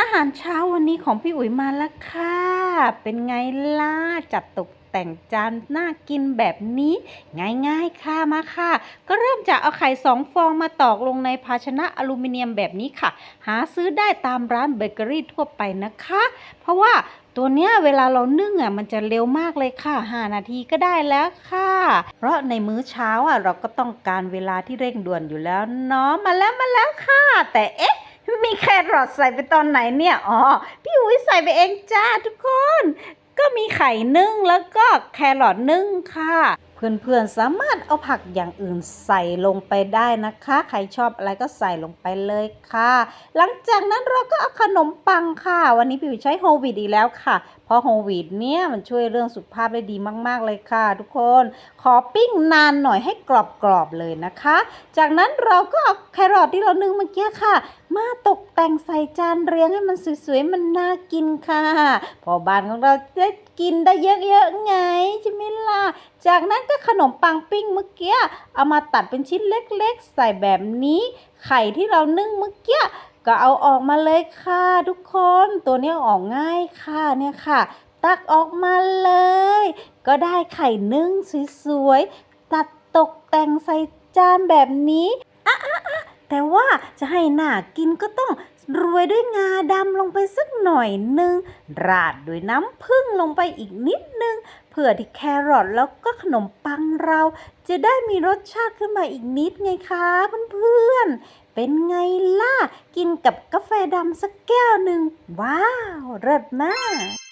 อาหารเช้าวันนี้ของพี่อุ๋ยมาแล้วค่ะ เป็นไงล่ะ จัดตกแต่งจานน่ากินแบบนี้ ง่ายๆค่ะมาค่ะ ก็เริ่มจากเอาไข่สองฟองมาตอกลงในภาชนะอลูมิเนียมแบบนี้ค่ะ หาซื้อได้ตามร้านเบเกอรี่ทั่วไปนะคะ เพราะว่าตัวเนี้ยเวลาเรานึ่งอะมันจะเร็วมากเลยค่ะ 5 นาทีก็ได้แล้วค่ะ เพราะในมื้อเช้าอะเราก็ต้องการเวลาที่เร่งด่วนอยู่แล้วเนาะมาแล้วมาแล้วค่ะ แต่เอ๊ะ มีแครอทใส่ไปตอนไหนเนี่ย อ๋อ พี่อุ้ยใส่ไปเองจ้าทุกคน ก็มีไข่นึ่งแล้วก็แครอทนึ่งค่ะ เพื่อนๆสามารถเอาผักอย่างอื่นใส่ลงไปได้นะคะ ใครชอบอะไรก็ใส่ลงไปเลยค่ะ หลังจากนั้นเราก็เอาขนมปังค่ะ วันนี้พี่วิวใช้โฮลวีตอีกแล้วค่ะ เพราะโฮลวีตเนี่ยมันช่วยเรื่องสุขภาพได้ดีมากๆเลยค่ะ ทุกคนขอปิ้งนานหน่อยให้กรอบๆเลยนะคะ จากนั้นเราก็เอาแครอทที่เรานึ่งเมื่อกี้ค่ะ มาตกแต่งใส่จานเรียงให้มันสวยๆมันน่ากินค่ะ พอบ้านของเราจะได้กินได้เยอะๆไงใช่ไหมล่ะ จากนั้นก็ขนมปังปิ้งเมื่อกี้เอามาตัดเป็นชิ้นเล็กๆ ใส่แบบนี้ ไข่ที่เรานึ่งเมื่อกี้ก็เอาออกมาเลยค่ะทุกคน ตัวนี้ออกง่ายค่ะเนี่ยค่ะ ตักออกมาเลย ก็ได้ไข่นึ่งสวยๆตัดตกแต่งใส่จานแบบนี้แต่ว่าจะให้น่ากินก็ต้องโรวยด้วยงาดำลงไปสักหน่อยหนึ่งราดด้วยน้ำผึ้งลงไปอีกนิดนึง เพื่อที่แครอทแล้วก็ขนมปังเรา จะได้มีรสชาติขึ้นมาอีกนิดไงคะเพื่อนๆ เป็นไงล่ะ กินกับกาแฟดำสักแก้วหนึ่งว้าว เลิศมาก